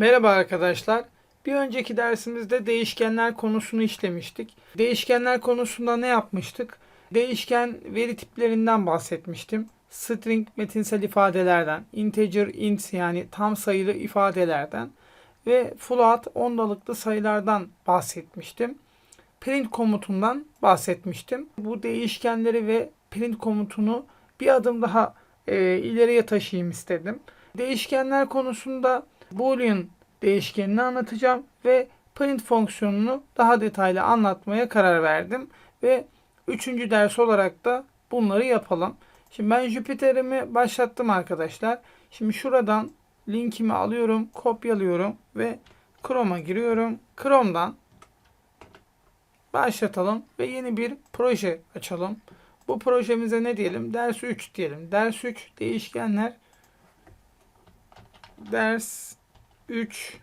Merhaba arkadaşlar. Bir önceki dersimizde değişkenler konusunu işlemiştik. Değişkenler konusunda ne yapmıştık? Değişken veri tiplerinden bahsetmiştim. String metinsel ifadelerden, integer int yani tam sayılı ifadelerden ve float ondalıklı sayılardan bahsetmiştim. Print komutundan bahsetmiştim. Bu değişkenleri ve print komutunu bir adım daha e, ileriye taşıyayım istedim. Değişkenler konusunda boolean değişkenini anlatacağım ve print fonksiyonunu daha detaylı anlatmaya karar verdim ve üçüncü ders olarak da bunları yapalım. Şimdi ben Jupyter'imi başlattım arkadaşlar. Şimdi şuradan linkimi alıyorum, kopyalıyorum ve Chrome'a giriyorum. Chrome'dan başlatalım ve yeni bir proje açalım. Bu projemize ne diyelim? Ders 3 diyelim. Ders 3 değişkenler ders 3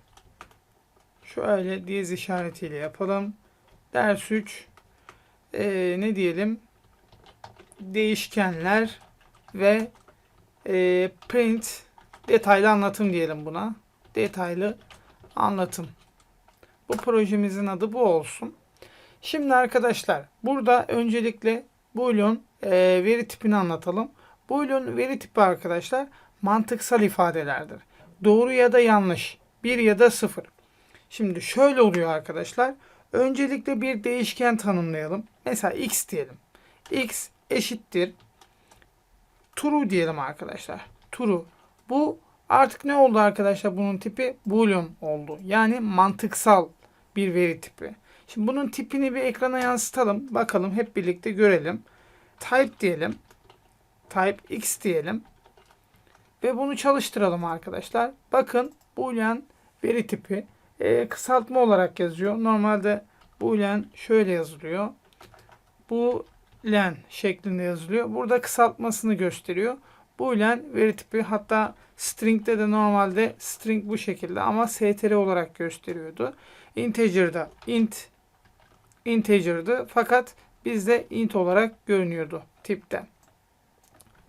şöyle diyez işaretiyle yapalım. Ders 3 ee, ne diyelim? Değişkenler ve ee, print detaylı anlatım diyelim buna. Detaylı anlatım. Bu projemizin adı bu olsun. Şimdi arkadaşlar burada öncelikle Boolean e, veri tipini anlatalım. Boolean veri tipi arkadaşlar mantıksal ifadelerdir. Doğru ya da yanlış. 1 ya da 0. Şimdi şöyle oluyor arkadaşlar. Öncelikle bir değişken tanımlayalım. Mesela x diyelim. x eşittir true diyelim arkadaşlar. True. Bu artık ne oldu arkadaşlar bunun tipi? Boolean oldu. Yani mantıksal bir veri tipi. Şimdi bunun tipini bir ekrana yansıtalım. Bakalım hep birlikte görelim. Type diyelim. Type x diyelim. Ve bunu çalıştıralım arkadaşlar. Bakın boolean veri tipi e, kısaltma olarak yazıyor. Normalde boolean şöyle yazılıyor. Boolean şeklinde yazılıyor. Burada kısaltmasını gösteriyor. Boolean veri tipi hatta string'de de normalde string bu şekilde ama str olarak gösteriyordu. Integer'da int integer'dı fakat bizde int olarak görünüyordu tipten.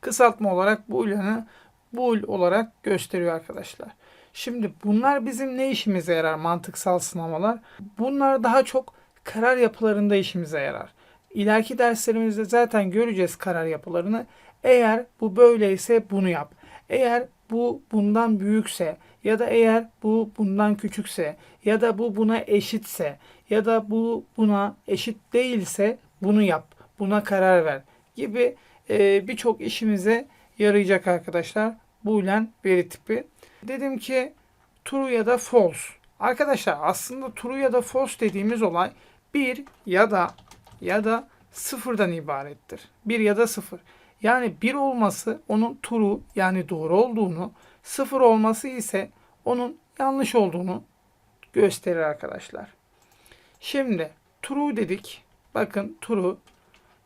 Kısaltma olarak boolean'ı bool olarak gösteriyor arkadaşlar. Şimdi bunlar bizim ne işimize yarar mantıksal sınamalar? Bunlar daha çok karar yapılarında işimize yarar. İleriki derslerimizde zaten göreceğiz karar yapılarını. Eğer bu böyleyse bunu yap. Eğer bu bundan büyükse ya da eğer bu bundan küçükse ya da bu buna eşitse ya da bu buna eşit değilse bunu yap. Buna karar ver gibi e, birçok işimize yarayacak arkadaşlar. Boolean veri tipi. Dedim ki true ya da false. Arkadaşlar aslında true ya da false dediğimiz olay bir ya da ya da sıfırdan ibarettir. Bir ya da sıfır. Yani bir olması onun true yani doğru olduğunu, sıfır olması ise onun yanlış olduğunu gösterir arkadaşlar. Şimdi true dedik. Bakın true.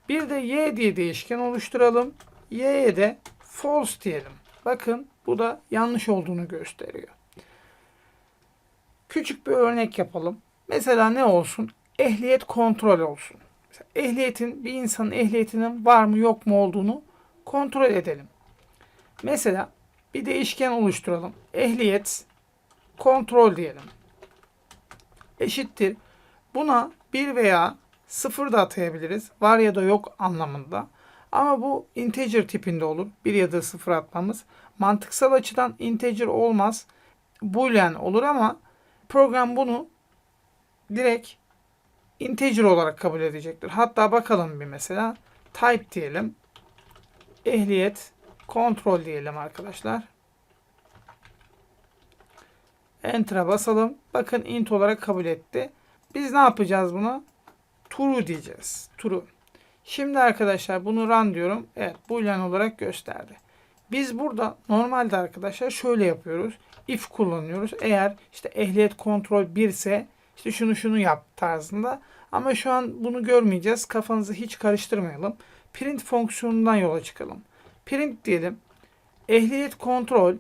Bir de y diye değişken oluşturalım. y'ye de false diyelim. Bakın bu da yanlış olduğunu gösteriyor. Küçük bir örnek yapalım. Mesela ne olsun? Ehliyet kontrol olsun. Mesela ehliyetin bir insanın ehliyetinin var mı yok mu olduğunu kontrol edelim. Mesela bir değişken oluşturalım. Ehliyet kontrol diyelim. Eşittir. Buna bir veya sıfır da atayabiliriz. Var ya da yok anlamında. Ama bu integer tipinde olur. Bir ya da sıfır atmamız. Mantıksal açıdan integer olmaz. Boolean olur ama program bunu direkt integer olarak kabul edecektir. Hatta bakalım bir mesela. Type diyelim. Ehliyet kontrol diyelim arkadaşlar. Enter'a basalım. Bakın int olarak kabul etti. Biz ne yapacağız buna? True diyeceğiz. True. Şimdi arkadaşlar bunu run diyorum. Evet boolean olarak gösterdi. Biz burada normalde arkadaşlar şöyle yapıyoruz. If kullanıyoruz. Eğer işte ehliyet kontrol 1 ise işte şunu şunu yap tarzında. Ama şu an bunu görmeyeceğiz. Kafanızı hiç karıştırmayalım. Print fonksiyonundan yola çıkalım. Print diyelim. Ehliyet kontrol.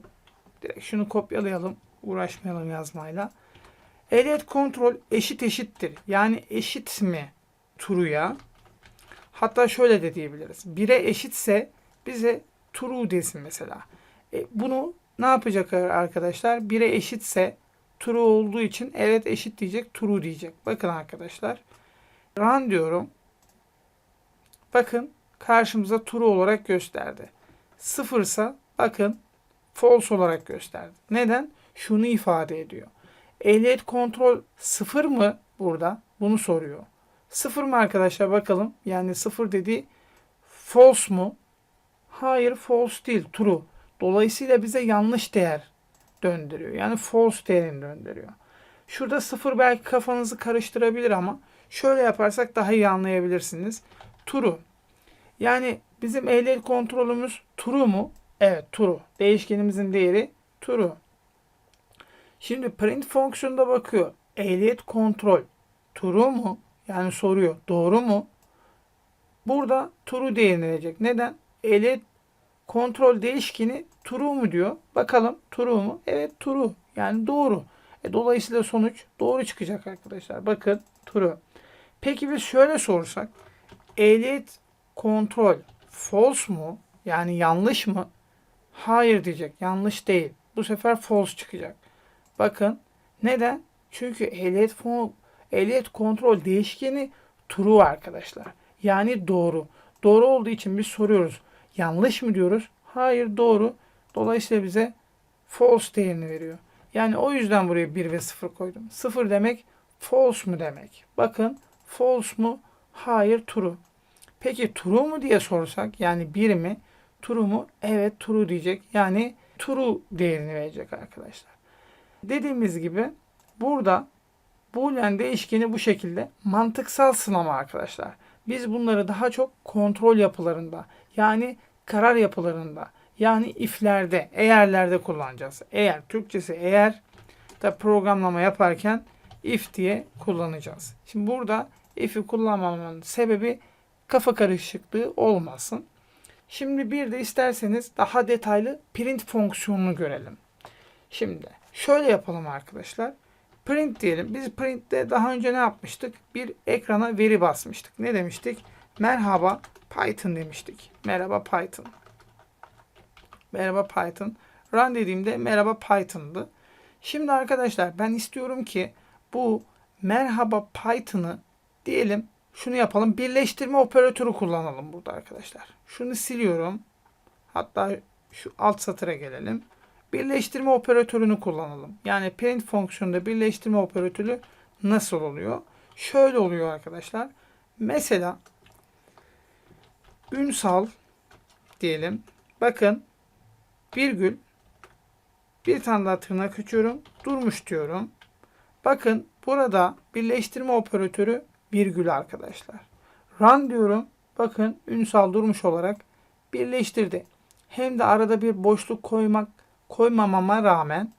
Direkt şunu kopyalayalım. Uğraşmayalım yazmayla. Ehliyet kontrol eşit eşittir. Yani eşit mi true'ya? Hatta şöyle de diyebiliriz. 1'e eşitse bize true desin mesela. E, bunu ne yapacak arkadaşlar? 1'e eşitse true olduğu için evet eşit diyecek. True diyecek. Bakın arkadaşlar. Run diyorum. Bakın karşımıza true olarak gösterdi. Sıfırsa bakın false olarak gösterdi. Neden? Şunu ifade ediyor. Ehliyet kontrol sıfır mı burada? Bunu soruyor. Sıfır mı arkadaşlar bakalım. Yani sıfır dediği false mu? Hayır false değil true. Dolayısıyla bize yanlış değer döndürüyor. Yani false değerini döndürüyor. Şurada sıfır belki kafanızı karıştırabilir ama şöyle yaparsak daha iyi anlayabilirsiniz. True. Yani bizim ehliyet kontrolümüz true mu? Evet true. Değişkenimizin değeri true. Şimdi print fonksiyonunda bakıyor. Ehliyet kontrol true mu? Yani soruyor. Doğru mu? Burada true değerini verecek. Neden? Ehliyet kontrol değişkeni true mu diyor. Bakalım true mu? Evet true. Yani doğru. E, dolayısıyla sonuç doğru çıkacak arkadaşlar. Bakın true. Peki biz şöyle sorsak. Ehliyet kontrol false mu? Yani yanlış mı? Hayır diyecek. Yanlış değil. Bu sefer false çıkacak. Bakın neden? Çünkü ehliyet, ehliyet kontrol değişkeni true arkadaşlar. Yani doğru. Doğru olduğu için biz soruyoruz. Yanlış mı diyoruz? Hayır doğru. Dolayısıyla bize false değerini veriyor. Yani o yüzden buraya 1 ve 0 koydum. 0 demek false mu demek. Bakın false mu? Hayır true. Peki true mu diye sorsak yani 1 mi? True mu? Evet true diyecek. Yani true değerini verecek arkadaşlar. Dediğimiz gibi burada boolean değişkeni bu şekilde mantıksal sınama arkadaşlar. Biz bunları daha çok kontrol yapılarında yani karar yapılarında yani if'lerde, eğerlerde kullanacağız. Eğer Türkçesi eğer da programlama yaparken if diye kullanacağız. Şimdi burada if'i kullanmamın sebebi kafa karışıklığı olmasın. Şimdi bir de isterseniz daha detaylı print fonksiyonunu görelim. Şimdi şöyle yapalım arkadaşlar. Print diyelim. Biz print'te daha önce ne yapmıştık? Bir ekrana veri basmıştık. Ne demiştik? Merhaba Python demiştik. Merhaba Python. Merhaba Python. Run dediğimde merhaba Python'dı. Şimdi arkadaşlar ben istiyorum ki bu merhaba Python'ı diyelim şunu yapalım. Birleştirme operatörü kullanalım burada arkadaşlar. Şunu siliyorum. Hatta şu alt satıra gelelim. Birleştirme operatörünü kullanalım. Yani print fonksiyonunda birleştirme operatörü nasıl oluyor? Şöyle oluyor arkadaşlar. Mesela ünsal diyelim. Bakın virgül bir tane daha tırnak açıyorum. Durmuş diyorum. Bakın burada birleştirme operatörü virgül arkadaşlar. Run diyorum. Bakın ünsal durmuş olarak birleştirdi. Hem de arada bir boşluk koymak koymamama rağmen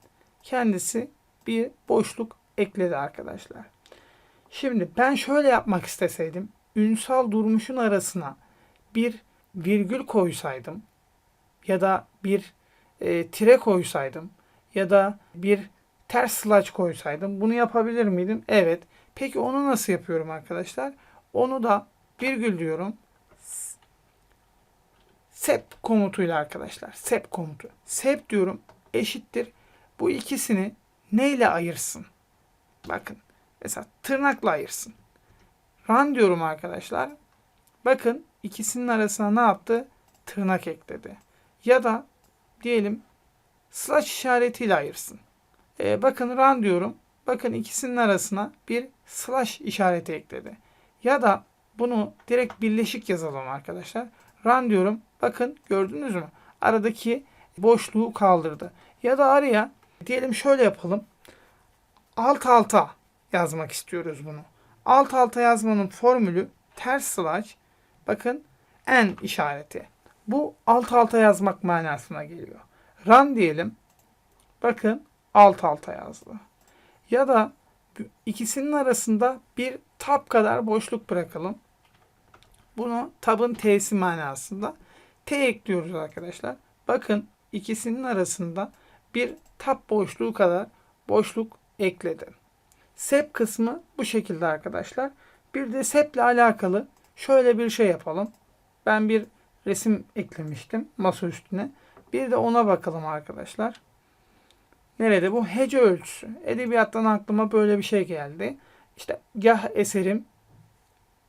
kendisi bir boşluk ekledi arkadaşlar. Şimdi ben şöyle yapmak isteseydim. Ünsal durmuşun arasına bir virgül koysaydım ya da bir e, tire koysaydım ya da bir ters slash koysaydım bunu yapabilir miydim? Evet. Peki onu nasıl yapıyorum arkadaşlar? Onu da virgül diyorum. Sep komutuyla arkadaşlar. Sep komutu. Sep diyorum eşittir. Bu ikisini neyle ayırsın? Bakın. Mesela tırnakla ayırsın. Run diyorum arkadaşlar. Bakın ikisinin arasına ne yaptı? Tırnak ekledi. Ya da diyelim slash işaretiyle ayırsın. Ee, bakın run diyorum. Bakın ikisinin arasına bir slash işareti ekledi. Ya da bunu direkt birleşik yazalım arkadaşlar. Run diyorum. Bakın gördünüz mü? Aradaki boşluğu kaldırdı. Ya da araya diyelim şöyle yapalım. Alt alta yazmak istiyoruz bunu. Alt alta yazmanın formülü ters slash bakın n işareti. Bu alt alta yazmak manasına geliyor. Run diyelim. Bakın alt alta yazdı. Ya da ikisinin arasında bir tab kadar boşluk bırakalım. Bunu tabın t'si manasında. T ekliyoruz arkadaşlar. Bakın ikisinin arasında bir tab boşluğu kadar boşluk ekledim. Sep kısmı bu şekilde arkadaşlar. Bir de sep ile alakalı şöyle bir şey yapalım. Ben bir resim eklemiştim masa üstüne. Bir de ona bakalım arkadaşlar. Nerede bu? Hece ölçüsü. Edebiyattan aklıma böyle bir şey geldi. İşte gah eserim,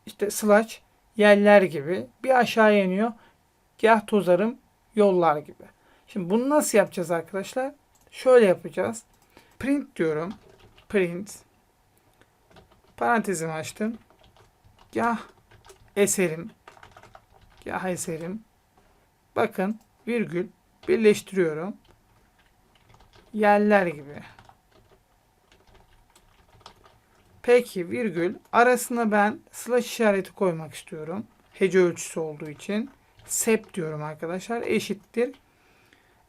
işte slash, yerler gibi. Bir aşağı iniyor. Gah tozarım, yollar gibi. Şimdi bunu nasıl yapacağız arkadaşlar? Şöyle yapacağız. Print diyorum. Print. Parantezimi açtım. Gah eserim. Gah eserim. Bakın virgül birleştiriyorum. Yerler gibi. Peki virgül arasına ben slash işareti koymak istiyorum. Hece ölçüsü olduğu için. Sep diyorum arkadaşlar. Eşittir.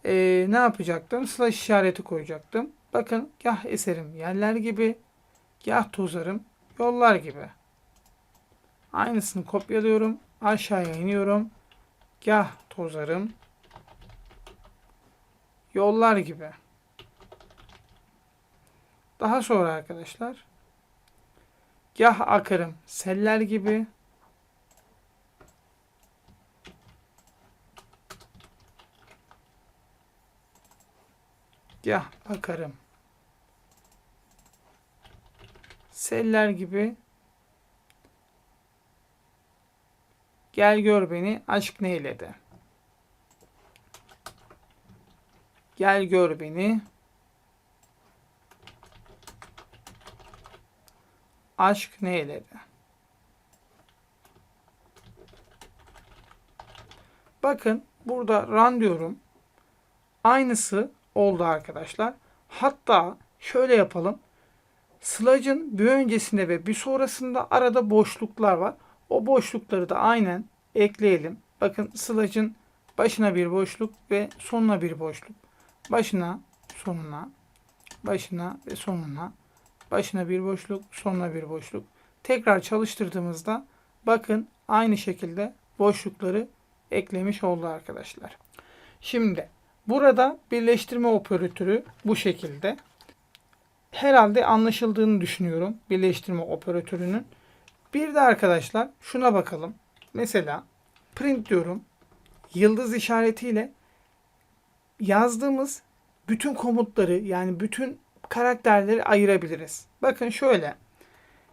Ee, ne yapacaktım? Slash işareti koyacaktım. Bakın gah eserim yerler gibi. Gah tozarım yollar gibi. Aynısını kopyalıyorum. Aşağıya iniyorum. Gah tozarım yollar gibi. Daha sonra arkadaşlar gah akarım seller gibi. Gah akarım seller gibi. Gel gör beni aşk neyledi. Gel gör beni aşk neyledi? Bakın burada run diyorum. Aynısı oldu arkadaşlar. Hatta şöyle yapalım. Sludge'ın bir öncesinde ve bir sonrasında arada boşluklar var. O boşlukları da aynen ekleyelim. Bakın Sludge'ın başına bir boşluk ve sonuna bir boşluk. Başına, sonuna, başına ve sonuna. Başına bir boşluk, sonuna bir boşluk. Tekrar çalıştırdığımızda bakın aynı şekilde boşlukları eklemiş oldu arkadaşlar. Şimdi burada birleştirme operatörü bu şekilde. Herhalde anlaşıldığını düşünüyorum birleştirme operatörünün. Bir de arkadaşlar şuna bakalım. Mesela print diyorum. Yıldız işaretiyle yazdığımız bütün komutları yani bütün karakterleri ayırabiliriz. Bakın şöyle.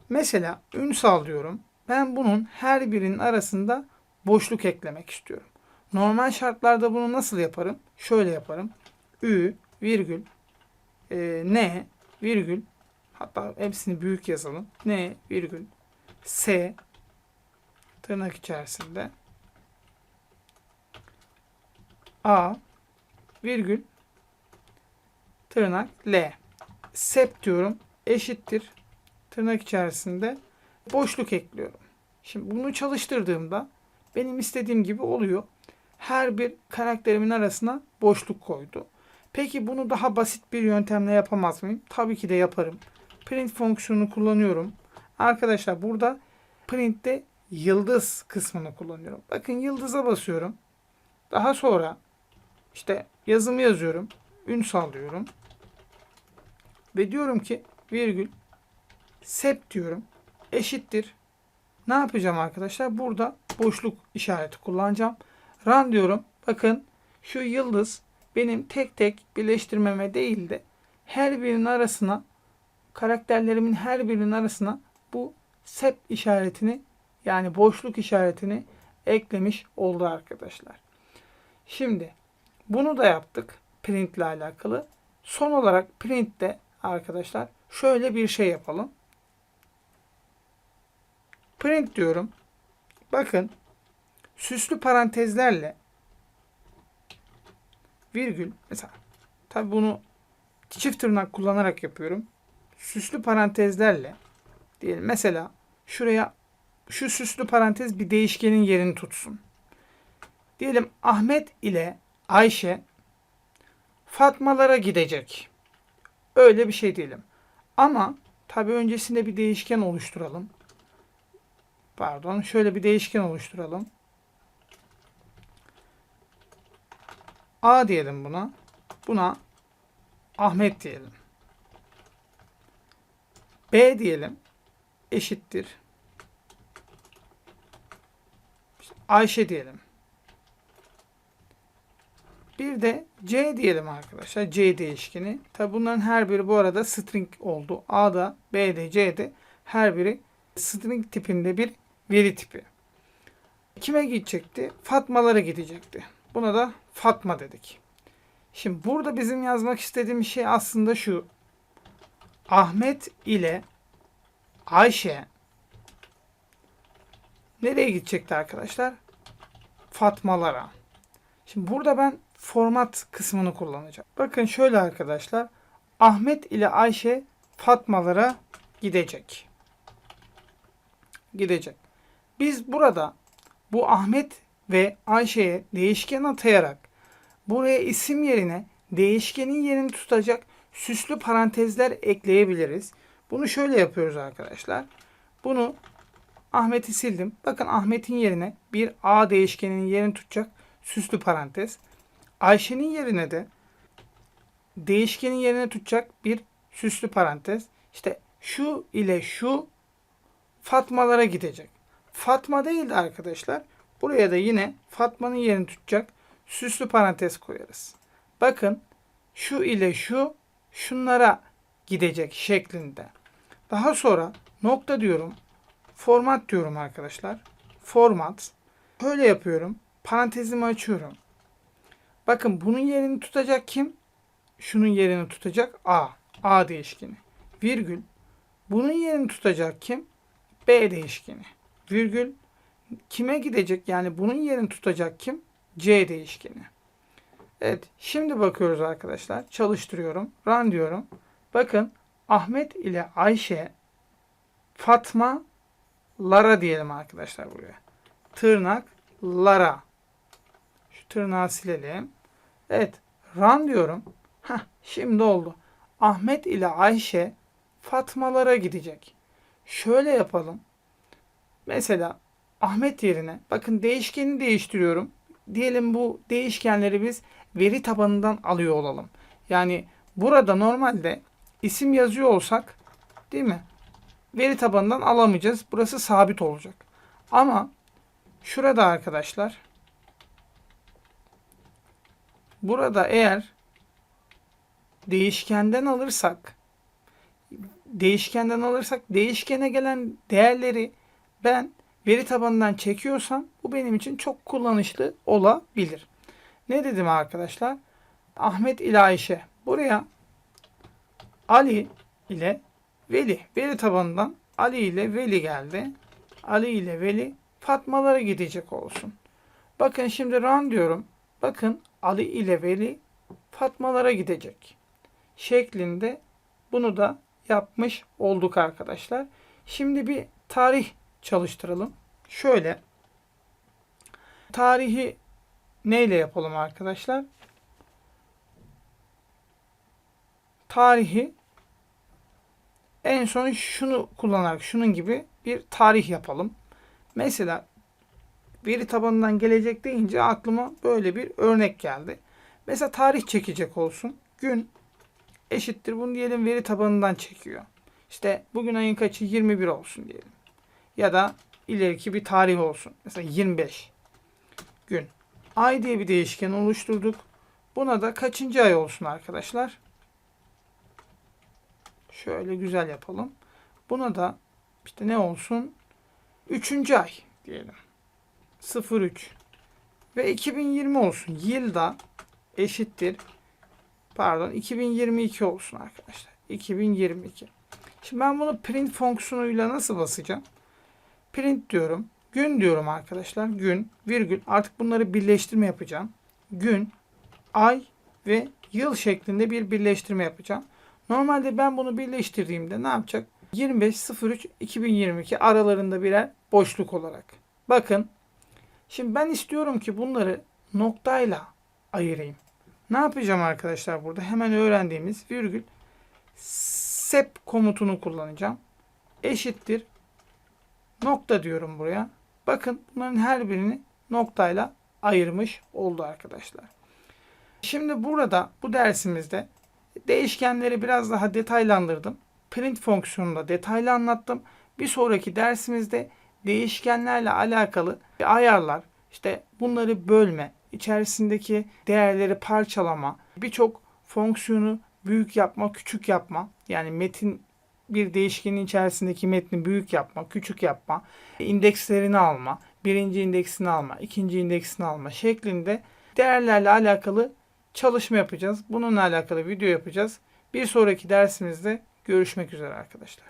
Mesela ünsal diyorum. Ben bunun her birinin arasında boşluk eklemek istiyorum. Normal şartlarda bunu nasıl yaparım? Şöyle yaparım. Ü, virgül, e, N, virgül, hatta hepsini büyük yazalım. N, virgül, S, tırnak içerisinde, A, virgül, tırnak, L. Sep diyorum, eşittir, tırnak içerisinde boşluk ekliyorum. Şimdi bunu çalıştırdığımda benim istediğim gibi oluyor. Her bir karakterimin arasına boşluk koydu. Peki bunu daha basit bir yöntemle yapamaz mıyım? Tabii ki de yaparım. Print fonksiyonunu kullanıyorum. Arkadaşlar burada print'te yıldız kısmını kullanıyorum. Bakın yıldıza basıyorum. Daha sonra işte yazımı yazıyorum. Ün sağlıyorum. Ve diyorum ki virgül sep diyorum. Eşittir. Ne yapacağım arkadaşlar? Burada boşluk işareti kullanacağım. Run diyorum. Bakın şu yıldız benim tek tek birleştirmeme değil de her birinin arasına karakterlerimin her birinin arasına bu sep işaretini yani boşluk işaretini eklemiş oldu arkadaşlar. Şimdi bunu da yaptık print ile alakalı. Son olarak printte arkadaşlar şöyle bir şey yapalım. Print diyorum. Bakın süslü parantezlerle virgül mesela tabi bunu çift tırnak kullanarak yapıyorum. Süslü parantezlerle diyelim mesela şuraya şu süslü parantez bir değişkenin yerini tutsun. Diyelim Ahmet ile Ayşe Fatmalara gidecek. Öyle bir şey diyelim. Ama tabi öncesinde bir değişken oluşturalım. Pardon şöyle bir değişken oluşturalım. A diyelim buna. Buna Ahmet diyelim. B diyelim. Eşittir. İşte Ayşe diyelim. Bir de C diyelim arkadaşlar. C değişkeni. Tabi bunların her biri bu arada string oldu. A'da, B'de, C'de her biri string tipinde bir veri tipi. Kime gidecekti? Fatmalara gidecekti. Buna da Fatma dedik. Şimdi burada bizim yazmak istediğimiz şey aslında şu. Ahmet ile Ayşe nereye gidecekti arkadaşlar? Fatmalara. Şimdi burada ben format kısmını kullanacağım. Bakın şöyle arkadaşlar. Ahmet ile Ayşe Fatmalara gidecek. Gidecek. Biz burada bu Ahmet ve Ayşe'ye değişken atayarak buraya isim yerine değişkenin yerini tutacak süslü parantezler ekleyebiliriz. Bunu şöyle yapıyoruz arkadaşlar. Bunu Ahmet'i sildim. Bakın Ahmet'in yerine bir A değişkeninin yerini tutacak süslü parantez. Ayşe'nin yerine de değişkenin yerine tutacak bir süslü parantez. İşte şu ile şu Fatmalara gidecek. Fatma değil de arkadaşlar. Buraya da yine Fatma'nın yerini tutacak süslü parantez koyarız. Bakın şu ile şu şunlara gidecek şeklinde. Daha sonra nokta diyorum. Format diyorum arkadaşlar. Format. Böyle yapıyorum. Parantezimi açıyorum. Bakın bunun yerini tutacak kim? Şunun yerini tutacak A. A değişkeni. Virgül. Bunun yerini tutacak kim? B değişkeni. Virgül. Kime gidecek? Yani bunun yerini tutacak kim? C değişkeni. Evet. Şimdi bakıyoruz arkadaşlar. Çalıştırıyorum. Run diyorum. Bakın Ahmet ile Ayşe Fatma Lara diyelim arkadaşlar buraya. Tırnak Lara. Tırnağı silelim. Evet. Run diyorum. Heh, şimdi oldu. Ahmet ile Ayşe Fatmalara gidecek. Şöyle yapalım. Mesela Ahmet yerine bakın değişkeni değiştiriyorum. Diyelim bu değişkenleri biz veri tabanından alıyor olalım. Yani burada normalde isim yazıyor olsak değil mi? Veri tabanından alamayacağız. Burası sabit olacak. Ama şurada arkadaşlar burada eğer değişkenden alırsak değişkenden alırsak değişkene gelen değerleri ben veri tabanından çekiyorsam bu benim için çok kullanışlı olabilir. Ne dedim arkadaşlar? Ahmet ile Ayşe. Buraya Ali ile Veli. Veri tabanından Ali ile Veli geldi. Ali ile Veli Fatmalara gidecek olsun. Bakın şimdi run diyorum. Bakın Ali ile Veli Fatmalara gidecek. Şeklinde bunu da yapmış olduk arkadaşlar. Şimdi bir tarih çalıştıralım. Şöyle tarihi neyle yapalım arkadaşlar? Tarihi en son şunu kullanarak şunun gibi bir tarih yapalım. Mesela veri tabanından gelecek deyince aklıma böyle bir örnek geldi. Mesela tarih çekecek olsun. Gün eşittir bunu diyelim veri tabanından çekiyor. İşte bugün ayın kaçı 21 olsun diyelim. Ya da ileriki bir tarih olsun. Mesela 25 gün. Ay diye bir değişken oluşturduk. Buna da kaçıncı ay olsun arkadaşlar? Şöyle güzel yapalım. Buna da işte ne olsun? Üçüncü ay diyelim. 03 ve 2020 olsun. Yılda eşittir. Pardon 2022 olsun arkadaşlar. 2022. Şimdi ben bunu print fonksiyonuyla nasıl basacağım? Print diyorum. Gün diyorum arkadaşlar. Gün, virgül. Artık bunları birleştirme yapacağım. Gün, ay ve yıl şeklinde bir birleştirme yapacağım. Normalde ben bunu birleştirdiğimde ne yapacak? 25.03.2022 aralarında birer boşluk olarak. Bakın. Şimdi ben istiyorum ki bunları noktayla ayırayım. Ne yapacağım arkadaşlar burada? Hemen öğrendiğimiz virgül sep komutunu kullanacağım. Eşittir. Nokta diyorum buraya. Bakın bunların her birini noktayla ayırmış oldu arkadaşlar. Şimdi burada bu dersimizde değişkenleri biraz daha detaylandırdım. Print fonksiyonunda detaylı anlattım. Bir sonraki dersimizde değişkenlerle alakalı ayarlar, işte bunları bölme, içerisindeki değerleri parçalama, birçok fonksiyonu büyük yapma, küçük yapma. Yani metin bir değişkenin içerisindeki metni büyük yapma, küçük yapma, indekslerini alma, birinci indeksini alma, ikinci indeksini alma şeklinde değerlerle alakalı çalışma yapacağız. Bununla alakalı video yapacağız. Bir sonraki dersimizde görüşmek üzere arkadaşlar.